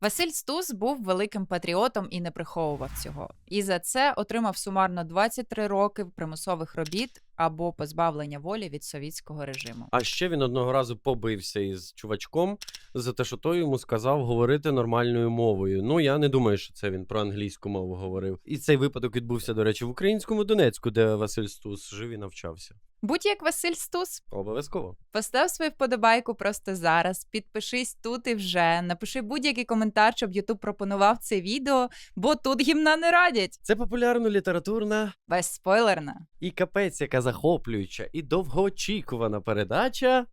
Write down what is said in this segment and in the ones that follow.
Василь Стус був великим патріотом і не приховував цього. І за це отримав сумарно 23 роки примусових робіт або позбавлення волі від совітського режиму. А ще він одного разу побився із чувачком за те, що той йому сказав говорити нормальною мовою. Ну я не думаю, що це він про англійську мову говорив. І цей випадок відбувся, до речі, в українському Донецьку, де Василь Стус жив і навчався. Будь як Василь Стус, Обов'язково. постав свою вподобайку просто зараз. Підпишись тут і вже. Напиши будь-який коментар, щоб Ютуб пропонував це відео, бо тут гімна не радять. Це популярно літературна Безспойлерна. і капець, яка захоплююча і довгоочікувана передача.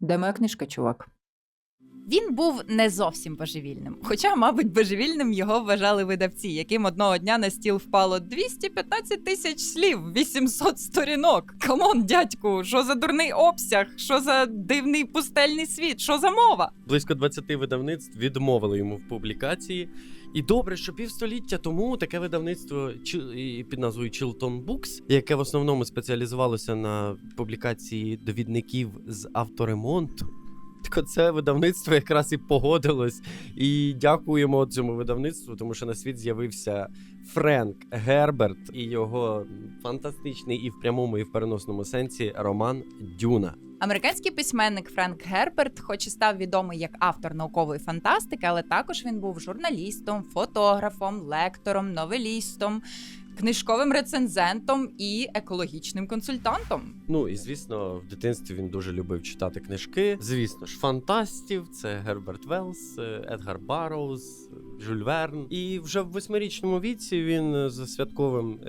Де моя книжка, чувак? Він був не зовсім божевільним. Хоча, мабуть, божевільним його вважали видавці, яким одного дня на стіл впало 215 тисяч слів, 800 сторінок. Камон, дядьку, що за дурний обсяг? Що за дивний пустельний світ? Що за мова? Близько 20 видавництв відмовили йому в публікації. І добре, що півстоліття тому таке видавництво під назвою Chilton Books, яке в основному спеціалізувалося на публікації довідників з авторемонту. Так це видавництво якраз і погодилось. І дякуємо цьому видавництву, тому що на світ з'явився Френк Герберт і його фантастичний і в прямому, і в переносному сенсі роман Дюна. Американський письменник Френк Герберт, хоч і став відомий як автор наукової фантастики, але також він був журналістом, фотографом, лектором, новелістом, книжковим рецензентом і екологічним консультантом. Ну і звісно, в дитинстві він дуже любив читати книжки. Звісно ж, фантастів це Герберт Велс, е, Едгар Барроуз, Жюль Верн. І вже в восьмирічному віці він е, за святковим.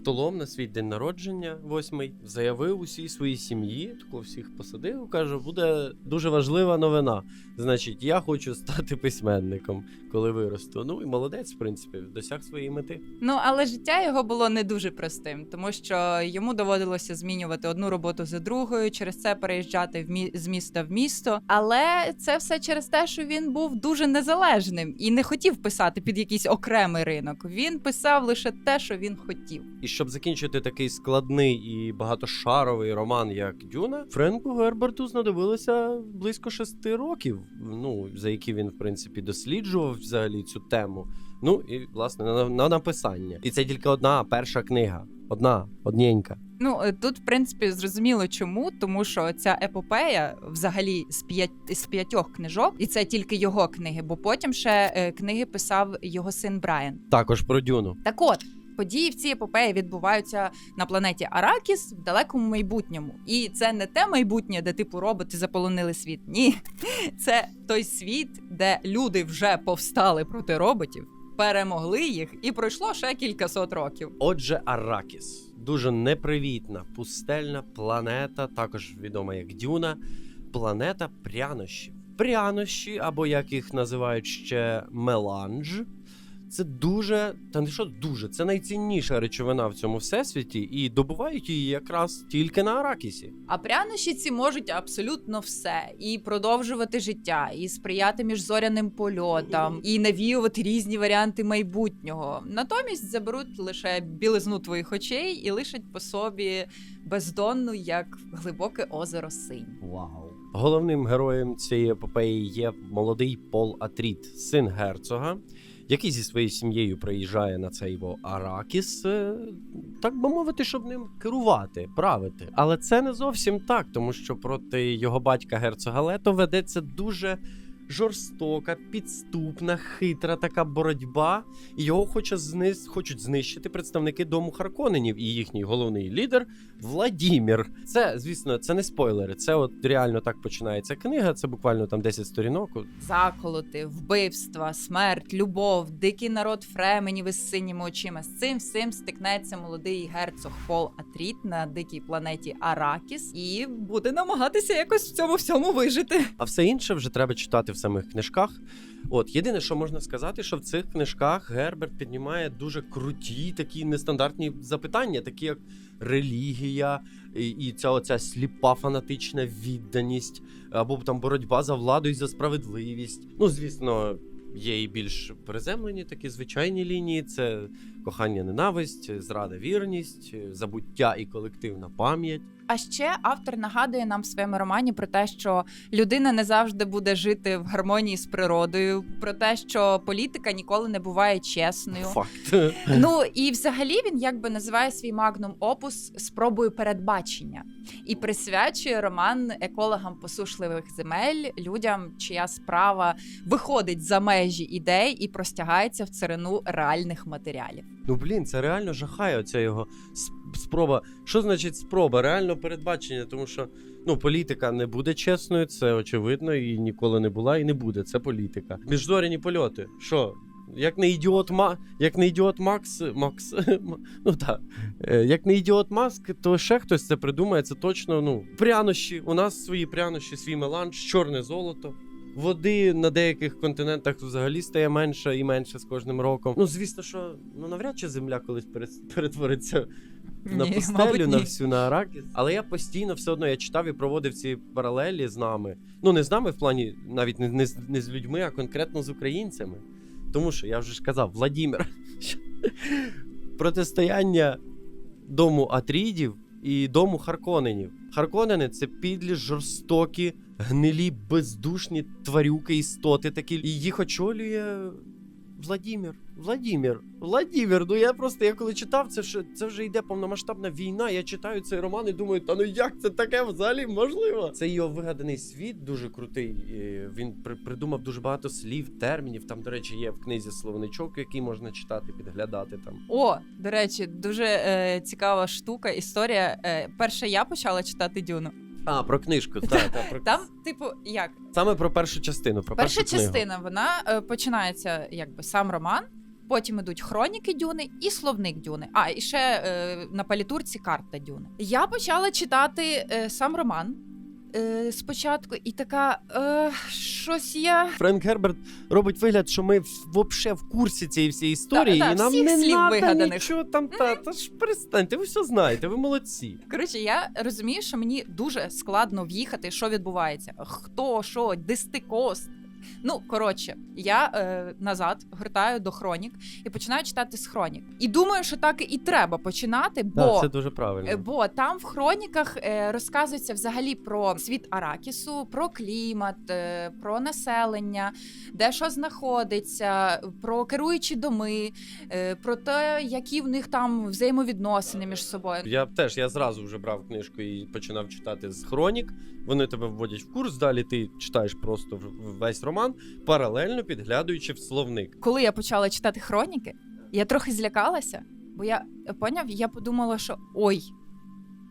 Столом на свій день народження, восьмий, заявив усій своїй сім'ї, тако всіх посадив, каже, буде дуже важлива новина. Значить, я хочу стати письменником, коли виросту. Ну і молодець, в принципі, досяг своєї мети. Ну але життя його було не дуже простим, тому що йому доводилося змінювати одну роботу за другою, через це переїжджати в мі- з міста в місто. Але це все через те, що він був дуже незалежним і не хотів писати під якийсь окремий ринок. Він писав лише те, що він хотів. І щоб закінчити такий складний і багатошаровий роман, як Дюна, Френку Герберту знадобилося близько шести років, ну за які він в принципі досліджував взагалі цю тему. Ну і власне на, на написання. І це тільки одна перша книга. Одна, одненька. Ну е, тут, в принципі, зрозуміло чому, тому що ця епопея взагалі з п'ять з п'ятьох книжок, і це тільки його книги, бо потім ще е, книги писав його син Брайан. Також про Дюну. Так от. Події в цій епопеї відбуваються на планеті Аракіс в далекому майбутньому. І це не те майбутнє, де типу роботи заполонили світ. Ні, це той світ, де люди вже повстали проти роботів, перемогли їх, і пройшло ще кількасот років. Отже, Аракіс дуже непривітна, пустельна планета, також відома як Дюна, планета прянощів. Прянощі, або як їх називають ще меланж. Це дуже, та не що дуже, це найцінніша речовина в цьому всесвіті, і добувають її якраз тільки на Аракісі. А прянощі ці можуть абсолютно все: і продовжувати життя, і сприяти міжзоряним польотам, і навіювати різні варіанти майбутнього. Натомість заберуть лише білизну твоїх очей і лишать по собі бездонну, як глибоке озеро синь. Вау. Головним героєм цієї епопеї є молодий Пол Атріт, син герцога, який зі своєю сім'єю приїжджає на цей його Аракіс, е, так би мовити, щоб ним керувати, правити. Але це не зовсім так, тому що проти його батька герцога Лето ведеться дуже жорстока, підступна, хитра така боротьба, і його хоче зниз... хочуть знищити представники дому Харконенів і їхній головний лідер Владімір. Це, звісно, це не спойлери. Це от реально так починається книга. Це буквально там 10 сторінок. Заколоти, вбивства, смерть, любов, дикий народ фременів із синіми очима. З цим всім стикнеться молодий герцог Пол Атріт на дикій планеті Аракіс і буде намагатися якось в цьому всьому вижити. А все інше вже треба читати в самих книжках. От єдине, що можна сказати, що в цих книжках Герберт піднімає дуже круті такі нестандартні запитання, такі як релігія, і, і ця оця сліпа фанатична відданість, або там боротьба за владу і за справедливість. Ну, звісно. Є і більш приземлені такі звичайні лінії. Це кохання, ненависть, зрада, вірність, забуття і колективна пам'ять. А ще автор нагадує нам в своєму романі про те, що людина не завжди буде жити в гармонії з природою, про те, що політика ніколи не буває чесною. Факт. Ну і взагалі він якби називає свій магнум опус спробою передбачення і присвячує роман екологам посушливих земель, людям, чия справа виходить за межі ідей і простягається в царину реальних матеріалів. Ну блін, це реально жахає. Оця його спроба. Що значить спроба? Реально передбачення, тому що ну політика не буде чесною, це очевидно, і ніколи не була, і не буде. Це політика. Міжзоряні польоти. Що? Як не ідіот Ма, як не ідіот Макс, Макс, ну так, Е, як не ідіот Маск, то ще хтось це придумає. Це точно ну прянощі. У нас свої прянощі, свій меланж, чорне золото. Води на деяких континентах взагалі стає менше і менше з кожним роком. Ну, звісно, що ну навряд чи земля колись перетвориться на Ні, пустелю, мабуть, на всю на Аракіс. Але я постійно все одно я читав і проводив ці паралелі з нами. Ну, не з нами в плані, навіть не, не, з- не з людьми, а конкретно з українцями. Тому що я вже ж казав, Владімир. Протистояння дому Атрідів і дому Харконенів. Харконени це підлі, жорстокі, гнилі, бездушні тварюки, істоти такі. І їх очолює Владімір. Владімір. Владімір. Ну я просто я коли читав, це вже це вже йде повномасштабна війна. Я читаю цей роман і думаю, та ну як це таке взагалі можливо? Це його вигаданий світ дуже крутий. Він при, придумав дуже багато слів, термінів. Там, до речі, є в книзі словничок, який можна читати, підглядати там. О, до речі, дуже е, цікава штука, історія. Е, перше я почала читати Дюну. А, про книжку, так, та, про... Там, типу, як саме про першу частину. Про перша першу книгу. частина вона е, починається якби сам роман. Потім ідуть хроніки Дюни і словник Дюни. А і ще е, на палітурці карта Дюни. Я почала читати е, сам роман е, спочатку, і така е, щось я Френк Герберт робить вигляд, що ми взагалі в курсі цієї всієї історії, Та-та, і нам всіх не слів надо вигаданих. нічого там. Та, та ж перестаньте, ви все знаєте, ви молодці. Коротше, я розумію, що мені дуже складно в'їхати, що відбувається. Хто, що, дистикост. Ну, коротше, я е, назад гортаю до хронік і починаю читати з хронік. І думаю, що так і треба починати, бо, Так, це дуже правильно. е, бо там в хроніках е, розказується взагалі про світ Аракісу, про клімат, е, про населення, де що знаходиться, про керуючі доми, е, про те, які в них там взаємовідносини між собою. Я теж я зразу вже брав книжку і починав читати з хронік. Вони тебе вводять в курс. Далі ти читаєш просто в- весь роман, паралельно підглядуючи в словник. коли я почала читати хроніки, я трохи злякалася, бо я поняв, я подумала, що ой.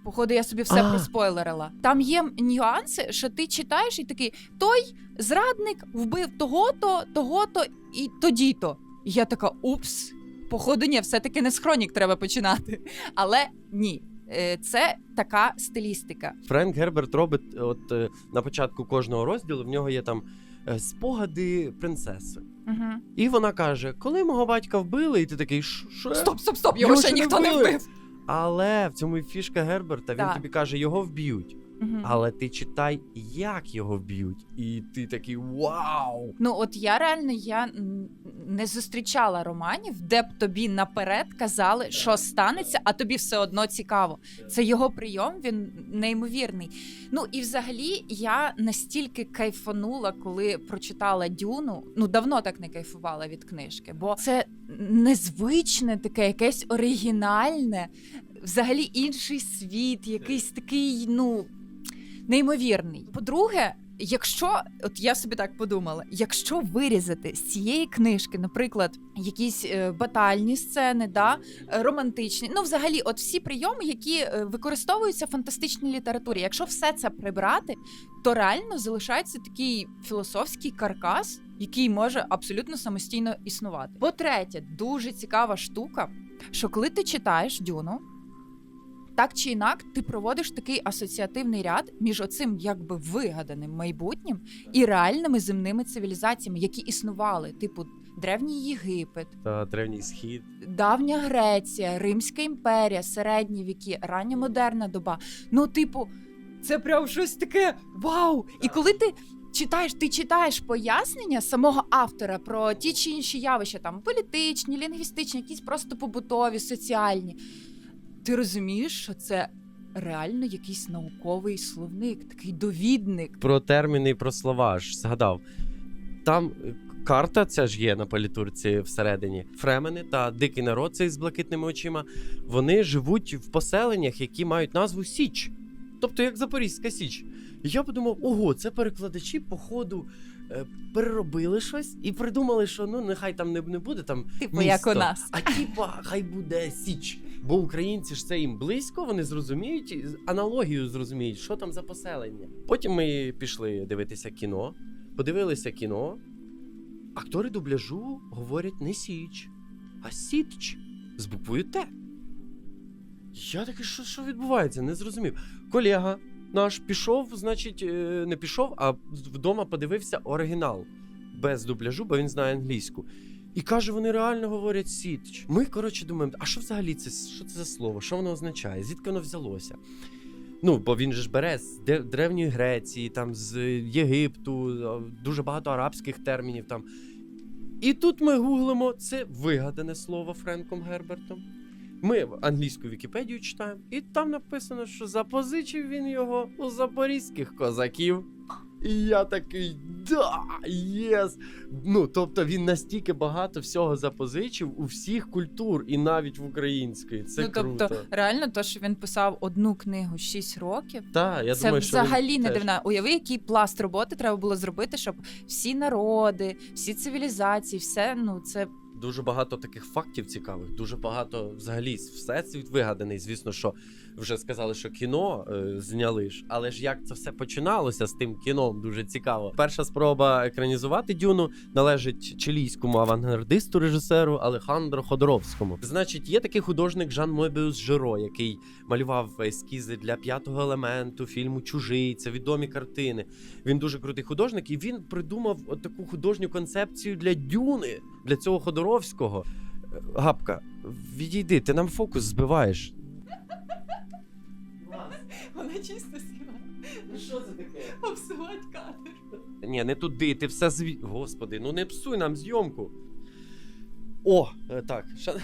Походу, я собі все А. проспойлерила. Там є нюанси, що ти читаєш і такий той зрадник вбив того-то, того-то і тоді-то. І я така: упс, походу, ні, все-таки не з хронік треба починати. Але ні, це така стилістика. Френк Герберт робить, от е, на початку кожного розділу в нього є там е, спогади принцеси. Угу. І вона каже: коли мого батька вбили, і ти такий що? Стоп, стоп, стоп! Його Його ще ніхто не вбив. Але в цьому і фішка Герберта. Він да. тобі каже, його вб'ють. Але ти читай, як його вб'ють. І ти такий вау! Ну, от я реально я не зустрічала романів, де б тобі наперед казали, що станеться, а тобі все одно цікаво. Це його прийом, він неймовірний. Ну і взагалі я настільки кайфанула, коли прочитала Дюну. Ну давно так не кайфувала від книжки, бо це незвичне, таке якесь оригінальне, взагалі інший світ, якийсь такий, ну неймовірний. По-друге, якщо от я собі так подумала, якщо вирізати з цієї книжки, наприклад, якісь е, батальні сцени, да, романтичні, ну взагалі, от всі прийоми, які е, використовуються в фантастичній літературі, якщо все це прибрати, то реально залишається такий філософський каркас, який може абсолютно самостійно існувати. По-третє, дуже цікава штука, що коли ти читаєш Дюну, так чи інак, ти проводиш такий асоціативний ряд між оцим якби вигаданим майбутнім і реальними земними цивілізаціями, які існували, типу древній Єгипет, Та древній схід. давня Греція, Римська імперія, середні віки, рання модерна доба. Ну, типу, це прям щось таке вау! І коли ти читаєш, ти читаєш пояснення самого автора про ті чи інші явища, там політичні, лінгвістичні, якісь просто побутові, соціальні. Ти розумієш, що це реально якийсь науковий словник, такий довідник. Про терміни і про слова ж згадав. Там карта, це ж є на політурці всередині. Фремени та дикий народ цей з блакитними очима. Вони живуть в поселеннях, які мають назву Січ. Тобто як Запорізька Січ. І я подумав, ого, це перекладачі, походу, е, переробили щось і придумали, що ну нехай там не, не буде там Типу, як у нас. А типа, хай буде Січ. Бо українці ж це їм близько, вони зрозуміють аналогію зрозуміють, що там за поселення. Потім ми пішли дивитися кіно, подивилися кіно. Актори дубляжу говорять не Січ, а Сітч з буквою Т. Я такий, що, що відбувається? Не зрозумів. Колега наш пішов, значить, е, не пішов, а вдома подивився оригінал без дубляжу, бо він знає англійську. І каже, вони реально говорять сітч. Ми, коротше, думаємо, а що взагалі це? Що це за слово? Що воно означає? Звідки воно взялося? Ну, бо він же ж бере з древньої Греції, там з Єгипту, дуже багато арабських термінів там. І тут ми гуглимо це вигадане слово Френком Гербертом. Ми англійську Вікіпедію читаємо, і там написано, що запозичив він його у запорізьких козаків. І я такий, да, єс. Ну, тобто він настільки багато всього запозичив у всіх культур, і навіть в української. Це ну, круто. тобто, реально, то, що він писав одну книгу 6 років. Та, я це думаю, що він взагалі не дивна. Уяви, який пласт роботи треба було зробити, щоб всі народи, всі цивілізації, все ну це Дуже багато таких фактів цікавих, дуже багато взагалі всесвіт вигаданий. Звісно, що вже сказали, що кіно е, зняли ж, але ж як це все починалося з тим кіном, дуже цікаво. Перша спроба екранізувати Дюну належить чилійському авангардисту режисеру Алехандро Ходоровському. Значить, є такий художник Жан Мобіус Жиро, який малював ескізи для п'ятого елементу, фільму Чужий. Це відомі картини. Він дуже крутий художник, і він придумав от таку художню концепцію для Дюни, для цього Ходоровського. Е, Гапка, відійди, ти нам фокус збиваєш. вона чисто сіла Що це таке? обсувати кадр. Ні, не туди, ти все зві. Господи, ну не псуй нам зйомку. О, е, так. ша-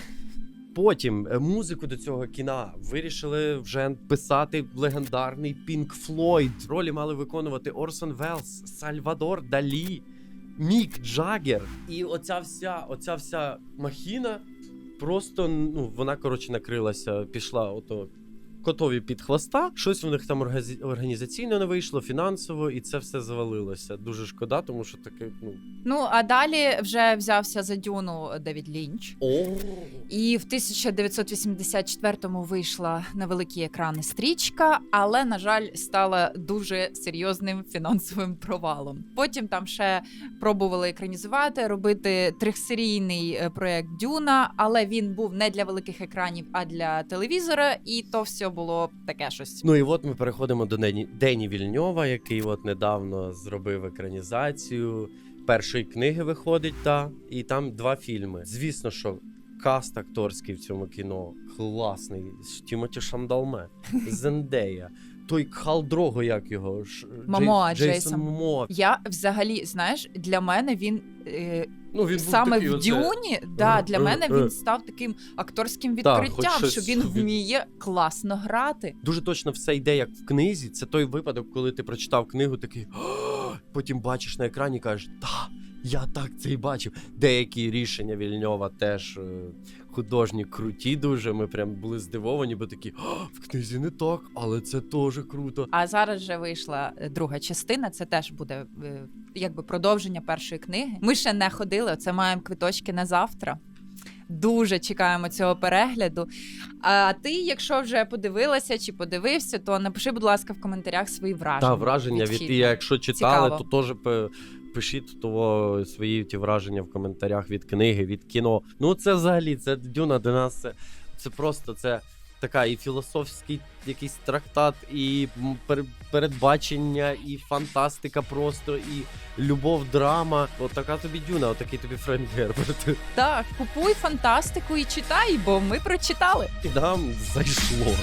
Потім е, музику до цього кіна вирішили вже писати легендарний Pink Floyd. Ролі мали виконувати Орсон Велс, Сальвадор Далі, Мік Джаггер. І оця вся, оця вся махіна просто ну, вона, коротше, накрилася, пішла ото котові під хвоста. Щось у них там організаційно не вийшло, фінансово, і це все завалилося. Дуже шкода, тому що таке, ну. Ну а далі вже взявся за дюну Девід Лінч. О, І в 1984-му вийшла на великі екрани стрічка, але на жаль стала дуже серйозним фінансовим провалом. Потім там ще пробували екранізувати, робити трьохсерійний е, проект Дюна, але він був не для великих екранів, а для телевізора, і то все було таке щось. Ну і от ми переходимо до Дені, Дені Вільньова, який от недавно зробив екранізацію. Першої книги виходить, та і там два фільми. Звісно, що каст акторський в цьому кіно класний. Тімоті Шандалме, Зендея, той Халдрого, як його Джей- Джейсон. Момоа. Я взагалі, знаєш, для мене він е, Ну він був саме такий в оце- Дюні, да, Е, для е, мене е. він став таким акторським Так, хоч відкриттям, щось що він від- вміє класно грати. Дуже точно все йде як в книзі. Це той випадок, коли ти прочитав книгу, такий «О!» потім бачиш на екрані, і кажеш, та. Я так це і бачив. Деякі рішення Вільньова теж е, художні круті дуже. Ми прям були здивовані, бо такі в книзі не так, але це теж круто. А зараз вже вийшла е, друга частина. Це теж буде е, якби продовження першої книги. Ми ще не ходили. Оце маємо квиточки на завтра. Дуже чекаємо цього перегляду. А ти, якщо вже подивилася чи подивився, то напиши, будь ласка, в коментарях свої враження. Та враження від і якщо читали, Цікаво. то теж пишіть то свої ті враження в коментарях від книги, від кіно. Ну це взагалі це дюна для нас. Це, це просто це така і філософський якийсь трактат, і пер- передбачення, і фантастика просто, і любов, драма. От така тобі дюна, отакий тобі Френк Герберт. Так, купуй фантастику і читай, бо ми прочитали. І нам зайшло.